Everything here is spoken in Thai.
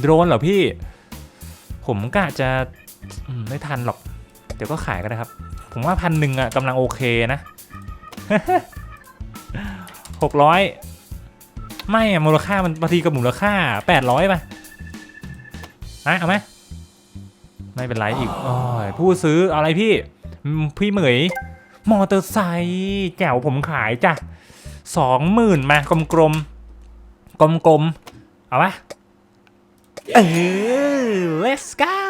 โดรนเหรอพี่ ผมกะจะไม่ทันหรอก เดี๋ยวก็ขายก็ได้ครับ ผมว่าพันหนึ่งอะกำลังโอเคนะหกร้อยไม่อะมูลค่ามันบางทีกับมูลค่าแปดร้อยป่ะนะเอาไหมไม่เป็นไรอีกอผู้ซื้ออะไรพี่ พี่เหมย มอเตอร์ไซค์แจ๋วผมขายจ้ะสองหมื่นมากลมกลมกลมกลมๆเอาปะ เออ let's go